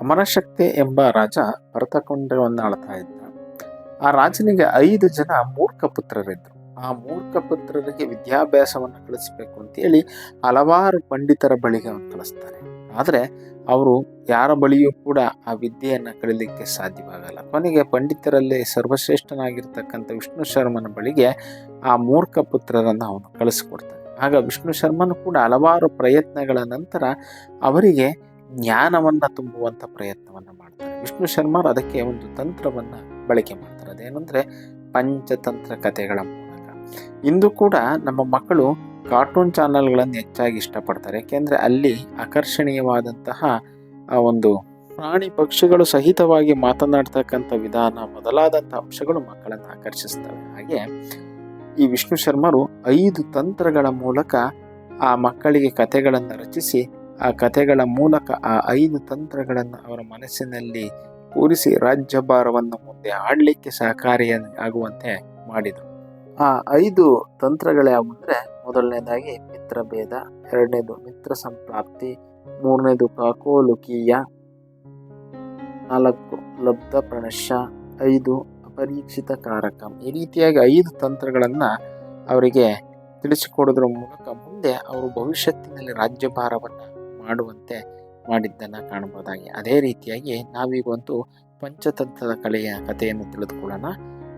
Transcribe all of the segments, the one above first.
ಅಮರಶಕ್ತಿ ಎಂಬ ರಾಜ ಭರತಕೊಂಡವನ್ನು ಆಳ್ತಾ ಇದ್ದ ಆ ರಾಜನಿಗೆ ಐದು ಜನ ಮೂರ್ಖ ಪುತ್ರರಿದ್ದರು ಆ ಮೂರ್ಖ ಪುತ್ರರಿಗೆ ವಿದ್ಯಾಭ್ಯಾಸವನ್ನು ಕಲಿಸಬೇಕು ಅಂತೇಳಿ ಹಲವಾರು ಪಂಡಿತರ ಬಳಿಗೆ ಅವನು ಕಳಿಸ್ತಾನೆ ಆದರೆ ಅವರು ಯಾರ ಬಳಿಯೂ ಕೂಡ ಆ ವಿದ್ಯೆಯನ್ನು ಕಲಿಲಿಕ್ಕೆ ಸಾಧ್ಯವಾಗಲ್ಲ. ಕೊನೆಗೆ ಪಂಡಿತರಲ್ಲಿ ಸರ್ವಶ್ರೇಷ್ಠನಾಗಿರ್ತಕ್ಕಂಥ ವಿಷ್ಣು ಶರ್ಮನ ಬಳಿಗೆ ಆ ಮೂರ್ಖ ಪುತ್ರರನ್ನು ಅವನು ಕಳಿಸ್ಕೊಡ್ತಾನೆ. ಆಗ ವಿಷ್ಣು ಶರ್ಮನು ಕೂಡ ಹಲವಾರು ಪ್ರಯತ್ನಗಳ ನಂತರ ಅವರಿಗೆ ಜ್ಞಾನವನ್ನು ತುಂಬುವಂಥ ಪ್ರಯತ್ನವನ್ನು ಮಾಡ್ತಾರೆ. ವಿಷ್ಣು ಶರ್ಮರು ಅದಕ್ಕೆ ಒಂದು ತಂತ್ರವನ್ನು ಬಳಕೆ ಮಾಡ್ತಾರೆ. ಅದೇನೆಂದರೆ ಪಂಚತಂತ್ರ ಕಥೆಗಳ ಮೂಲಕ. ಇಂದು ಕೂಡ ನಮ್ಮ ಮಕ್ಕಳು ಕಾರ್ಟೂನ್ ಚಾನಲ್ಗಳನ್ನು ಹೆಚ್ಚಾಗಿ ಇಷ್ಟಪಡ್ತಾರೆ. ಏಕೆಂದರೆ ಅಲ್ಲಿ ಆಕರ್ಷಣೀಯವಾದಂತಹ ಒಂದು ಪ್ರಾಣಿ ಪಕ್ಷಿಗಳು ಸಹಿತವಾಗಿ ಮಾತನಾಡ್ತಕ್ಕಂಥ ವಿಧಾನ, ಮೊದಲಾದಂಥ ಅಂಶಗಳು ಮಕ್ಕಳನ್ನು ಆಕರ್ಷಿಸ್ತವೆ. ಹಾಗೆ ಈ ವಿಷ್ಣು ಶರ್ಮರು ಐದು ತಂತ್ರಗಳ ಮೂಲಕ ಆ ಮಕ್ಕಳಿಗೆ ಕಥೆಗಳನ್ನು ರಚಿಸಿ ಆ ಕಥೆಗಳ ಮೂಲಕ ಆ ಐದು ತಂತ್ರಗಳನ್ನು ಅವರ ಮನಸ್ಸಿನಲ್ಲಿ ಕೂರಿಸಿ ರಾಜ್ಯಭಾರವನ್ನು ಮುಂದೆ ಆಡಲಿಕ್ಕೆ ಸಹಕಾರಿಯಾಗುವಂತೆ ಮಾಡಿದರು. ಆ ಐದು ತಂತ್ರಗಳ್ಯಾವು ಅಂದರೆ, ಮೊದಲನೇದಾಗಿ ಮಿತ್ರಭೇದ, ಎರಡನೇದು ಮಿತ್ರ ಸಂಪ್ರಾಪ್ತಿ, ಮೂರನೇದು ಕಾಕೋಲುಕೀಯ, ನಾಲ್ಕು ಲಬ್ಧ ಪ್ರಣಶ ಐದು ಅಪರೀಕ್ಷಿತ ಕಾರಕಂ. ಈ ರೀತಿಯಾಗಿ ಐದು ತಂತ್ರಗಳನ್ನು ಅವರಿಗೆ ತಿಳಿಸಿಕೊಡೋದ್ರ ಮೂಲಕ ಮುಂದೆ ಅವರು ಭವಿಷ್ಯತ್ತಿನಲ್ಲಿ ರಾಜ್ಯಭಾರವನ್ನು ಮಾಡುವಂತೆ ಮಾಡಿದ್ದನ್ನು ಕಾಣಬಹುದಾಗಿ. ಅದೇ ರೀತಿಯಾಗಿ ನಾವೀಗೊಂದು ಪಂಚತಂತ್ರದ ಕಲೆಯ ಕಥೆಯನ್ನು ತಿಳಿದುಕೊಳ್ಳೋಣ.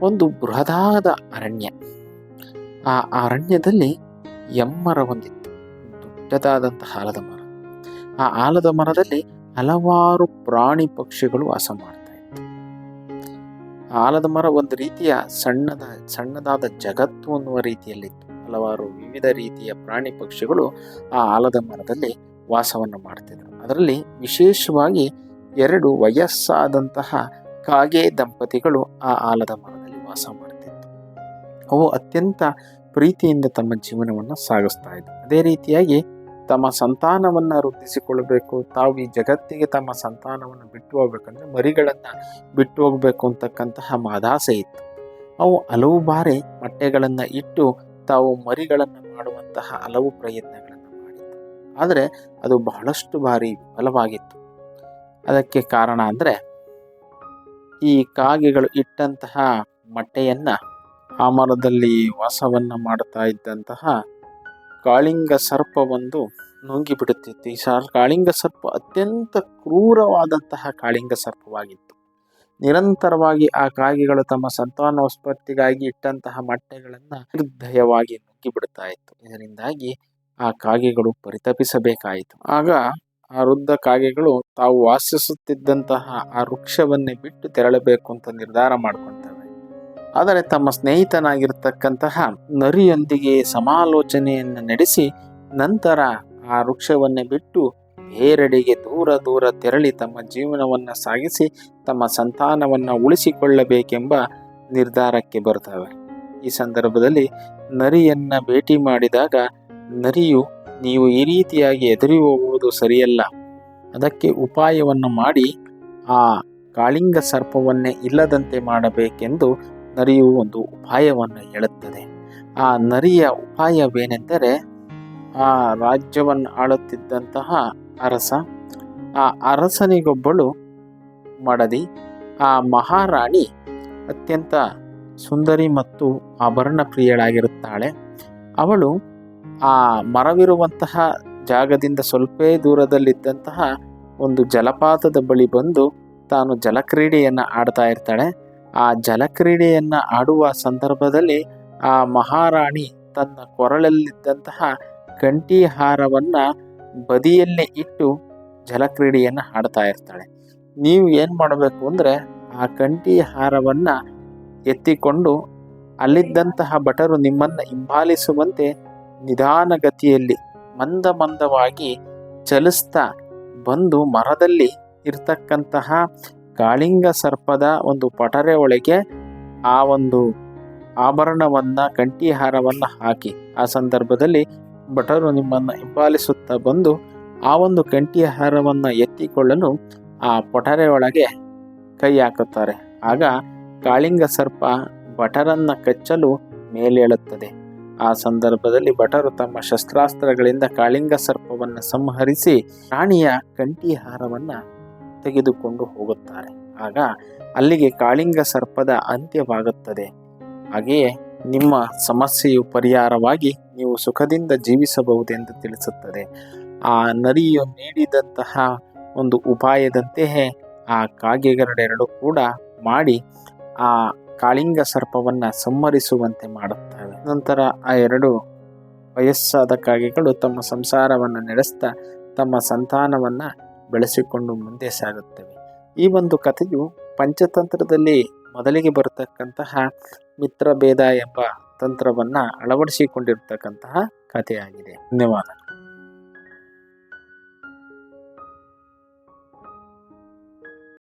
ಒಂದು ಬೃಹದಾದ ಅರಣ್ಯ. ಆ ಅರಣ್ಯದಲ್ಲಿ ಎಮ್ಮರ ಹೊಂದಿತ್ತು ದೊಡ್ಡದಾದಂತಹ ಆಲದ ಮರ. ಆ ಆಲದ ಮರದಲ್ಲಿ ಹಲವಾರು ಪ್ರಾಣಿ ಪಕ್ಷಿಗಳು ವಾಸ ಮಾಡ್ತಾ ಇತ್ತು. ಆಲದ ಮರ ಒಂದು ರೀತಿಯ ಸಣ್ಣದ, ಸಣ್ಣದಾದ ಜಗತ್ತು ಅನ್ನುವ ರೀತಿಯಲ್ಲಿತ್ತು. ಹಲವಾರು ವಿವಿಧ ರೀತಿಯ ಪ್ರಾಣಿ ಪಕ್ಷಿಗಳು ಆ ಆಲದ ಮರದಲ್ಲಿ ವಾಸವನ್ನು ಮಾಡ್ತಿದ್ರು. ಅದರಲ್ಲಿ ವಿಶೇಷವಾಗಿ ಎರಡು ವಯಸ್ಸಾದಂತಹ ಕಾಗೆ ದಂಪತಿಗಳು ಆ ಆಲದ ಮರದಲ್ಲಿ ವಾಸ ಮಾಡ್ತಿತ್ತು ಅವು ಅತ್ಯಂತ ಪ್ರೀತಿಯಿಂದ ತಮ್ಮ ಜೀವನವನ್ನು ಸಾಗಿಸ್ತಾ ಇದ್ದವು ಅದೇ ರೀತಿಯಾಗಿ ತಮ್ಮ ಸಂತಾನವನ್ನು ವೃದ್ಧಿಸಿಕೊಳ್ಳಬೇಕು ತಾವು ಈ ಜಗತ್ತಿಗೆ ತಮ್ಮ ಸಂತಾನವನ್ನು ಬಿಟ್ಟು ಹೋಗ್ಬೇಕಂದ್ರೆ ಮರಿಗಳನ್ನು ಬಿಟ್ಟು ಹೋಗಬೇಕು ಅಂತಕ್ಕಂತಹ ಮಾದಾಸೆ ಇತ್ತು. ಅವು ಹಲವು ಬಾರಿ ಮೊಟ್ಟೆಗಳನ್ನು ಇಟ್ಟು ತಾವು ಮರಿಗಳನ್ನು ಮಾಡುವಂತಹ ಹಲವು ಪ್ರಯತ್ನಗಳನ್ನು ಮಾಡಿತ್ತು ಆದರೆ ಅದು ಬಹಳಷ್ಟು ಬಾರಿ ವಿಫಲವಾಗಿತ್ತು. ಅದಕ್ಕೆ ಕಾರಣ ಅಂದರೆ ಈ ಕಾಗೆಗಳು ಇಟ್ಟಂತಹ ಮೊಟ್ಟೆಯನ್ನು ಆ ಮರದಲ್ಲಿ ವಾಸವನ್ನು ಮಾಡ್ತಾ ಇದ್ದಂತಹ ಕಾಳಿಂಗ ಸರ್ಪವೊಂದು ನುಂಗಿ ಬಿಡುತ್ತಿತ್ತು. ಈ ಸಾರ್ ಕಾಳಿಂಗ ಸರ್ಪ ಅತ್ಯಂತ ಕ್ರೂರವಾದಂತಹ ಕಾಳಿಂಗ ಸರ್ಪವಾಗಿತ್ತು. ನಿರಂತರವಾಗಿ ಆ ಕಾಗೆಗಳು ತಮ್ಮ ಸಂತಾನೋತ್ಪತ್ತಿಗಾಗಿ ಇಟ್ಟಂತಹ ಮೊಟ್ಟೆಗಳನ್ನು ನಿರ್ದಯವಾಗಿ ನುಗ್ಗಿ ಬಿಡುತ್ತಾ ಇತ್ತು. ಇದರಿಂದಾಗಿ ಆ ಕಾಗೆಗಳು ಪರಿತಪಿಸಬೇಕಾಯಿತು. ಆಗ ಆ ವೃದ್ಧ ಕಾಗೆಗಳು ತಾವು ವಾಸಿಸುತ್ತಿದ್ದಂತಹ ಆ ವೃಕ್ಷವನ್ನೇ ಬಿಟ್ಟು ತೆರಳಬೇಕು ಅಂತ ನಿರ್ಧಾರ ಮಾಡ್ಕೊಳ್ತವೆ ಆದರೆ ತಮ್ಮ ಸ್ನೇಹಿತನಾಗಿರ್ತಕ್ಕಂತಹ ನರಿಯೊಂದಿಗೆ ಸಮಾಲೋಚನೆಯನ್ನು ನಡೆಸಿ ನಂತರ ಆ ವೃಕ್ಷವನ್ನೇ ಬಿಟ್ಟು ಬೇರೆಡೆಗೆ ದೂರ ದೂರ ತೆರಳಿ ತಮ್ಮ ಜೀವನವನ್ನು ಸಾಗಿಸಿ ತಮ್ಮ ಸಂತಾನವನ್ನು ಉಳಿಸಿಕೊಳ್ಳಬೇಕೆಂಬ ನಿರ್ಧಾರಕ್ಕೆ ಬರ್ತವೆ ಈ ಸಂದರ್ಭದಲ್ಲಿ ನರಿಯನ್ನು ಭೇಟಿ ಮಾಡಿದಾಗ ನರಿಯು, ನೀವು ಈ ರೀತಿಯಾಗಿ ಎದುರಿ ಹೋಗುವುದು ಸರಿಯಲ್ಲ. ಅದಕ್ಕೆ ಉಪಾಯವನ್ನು ಮಾಡಿ, ಆ ಕಾಳಿಂಗ ಸರ್ಪವನ್ನೇ ಇಲ್ಲದಂತೆ ಮಾಡಬೇಕೆಂದು ನರಿಯು ಒಂದು ಉಪಾಯವನ್ನು ಹೇಳುತ್ತದೆ. ಆ ನರಿಯ ಉಪಾಯವೇನೆಂದರೆ, ಆ ರಾಜ್ಯವನ್ನು ಆಳುತ್ತಿದ್ದಂತಹ ಅರಸ, ಆ ಅರಸನಿಗೊಬ್ಬಳು ಮಡದಿ, ಆ ಮಹಾರಾಣಿ ಅತ್ಯಂತ ಸುಂದರಿ ಮತ್ತು ಆಭರಣ ಪ್ರಿಯಳಾಗಿರುತ್ತಾಳೆ. ಅವಳು ಆ ಮರವಿರುವಂತಹ ಜಾಗದಿಂದ ಸ್ವಲ್ಪ ದೂರದಲ್ಲಿದ್ದಂತಹ ಒಂದು ಜಲಪಾತದ ಬಳಿ ಬಂದು ತಾನು ಜಲಕ್ರೀಡೆಯನ್ನು ಆಡ್ತಾ ಇರ್ತಾಳೆ. ಆ ಜಲಕ್ರೀಡೆಯನ್ನು ಆಡುವ ಸಂದರ್ಭದಲ್ಲಿ ಆ ಮಹಾರಾಣಿ ತನ್ನ ಕೊರಳಲ್ಲಿದ್ದಂತಹ ಕಂಠಿ ಹಾರವನ್ನು ಬದಿಯಲ್ಲೇ ಇಟ್ಟು ಜಲಕ್ರೀಡೆಯನ್ನು ಆಡ್ತಾ ಇರ್ತಾಳೆ. ನೀವು ಏನು ಮಾಡಬೇಕು ಅಂದರೆ ಆ ಕಂಠಿ ಹಾರವನ್ನು ಎತ್ತಿಕೊಂಡು ಅಲ್ಲಿದ್ದಂತಹ ಭಟರು ನಿಮ್ಮನ್ನು ಹಿಂಬಾಲಿಸುವಂತೆ ನಿಧಾನಗತಿಯಲ್ಲಿ ಮಂದ ಮಂದವಾಗಿ ಚಲಿಸ್ತಾ ಬಂದು ಮರದಲ್ಲಿ ಇರ್ತಕ್ಕಂತಹ ಕಾಳಿಂಗ ಸರ್ಪದ ಒಂದು ಪಟರೆ ಒಳಗೆ ಆ ಒಂದು ಆಭರಣವನ್ನು, ಕಂಠಿಹಾರವನ್ನು ಹಾಕಿ ಆ ಸಂದರ್ಭದಲ್ಲಿ ಭಟರು ನಿಮ್ಮನ್ನು ಹಿಂಬಾಲಿಸುತ್ತಾ ಬಂದು ಆ ಒಂದು ಕಂಠಿಹಾರವನ್ನು ಎತ್ತಿಕೊಳ್ಳಲು ಆ ಪಟರೆ ಒಳಗೆ ಕೈ ಹಾಕುತ್ತಾರೆ. ಆಗ ಕಾಳಿಂಗ ಸರ್ಪ ಭಟರನ್ನು ಕಚ್ಚಲು ಮೇಲೇಳುತ್ತದೆ. ಆ ಸಂದರ್ಭದಲ್ಲಿ ಭಟರು ತಮ್ಮ ಶಸ್ತ್ರಾಸ್ತ್ರಗಳಿಂದ ಕಾಳಿಂಗ ಸರ್ಪವನ್ನು ಸಂಹರಿಸಿ ರಾಣಿಯ ಕಂಠಿಹಾರವನ್ನು ತೆಗೆದುಕೊಂಡು ಹೋಗುತ್ತಾರೆ. ಆಗ ಅಲ್ಲಿಗೆ ಕಾಳಿಂಗ ಸರ್ಪದ ಅಂತ್ಯವಾಗುತ್ತದೆ. ಹಾಗೆಯೇ ನಿಮ್ಮ ಸಮಸ್ಯೆಯು ಪರಿಹಾರವಾಗಿ ನೀವು ಸುಖದಿಂದ ಜೀವಿಸಬಹುದೆಂದು ತಿಳಿಸುತ್ತದೆ. ಆ ನರಿಯು ನೀಡಿದಂತಹ ಒಂದು ಉಪಾಯದಂತೆಯೇ ಆ ಕಾಗೆಗಳೆರಡು ಕೂಡ ಮಾಡಿ ಆ ಕಾಳಿಂಗ ಸರ್ಪವನ್ನು ಸಂಹರಿಸುವಂತೆ ಮಾಡುತ್ತವೆ ನಂತರ ಆ ಎರಡು ವಯಸ್ಸಾದ ಕಾಗೆಗಳು ತಮ್ಮ ಸಂಸಾರವನ್ನು ನಡೆಸ್ತಾ ತಮ್ಮ ಸಂತಾನವನ್ನು ಬೆಳೆಸಿಕೊಂಡು ಮುಂದೆ ಸಾಗುತ್ತವೆ. ಈ ಒಂದು ಕಥೆಯು ಪಂಚತಂತ್ರದಲ್ಲಿ ಮೊದಲಿಗೆ ಬರತಕ್ಕಂತಹ ಮಿತ್ರಭೇದ ಎಂಬ ತಂತ್ರವನ್ನು ಅಳವಡಿಸಿಕೊಂಡಿರ್ತಕ್ಕಂತಹ ಕಥೆಯಾಗಿದೆ. ಧನ್ಯವಾದ.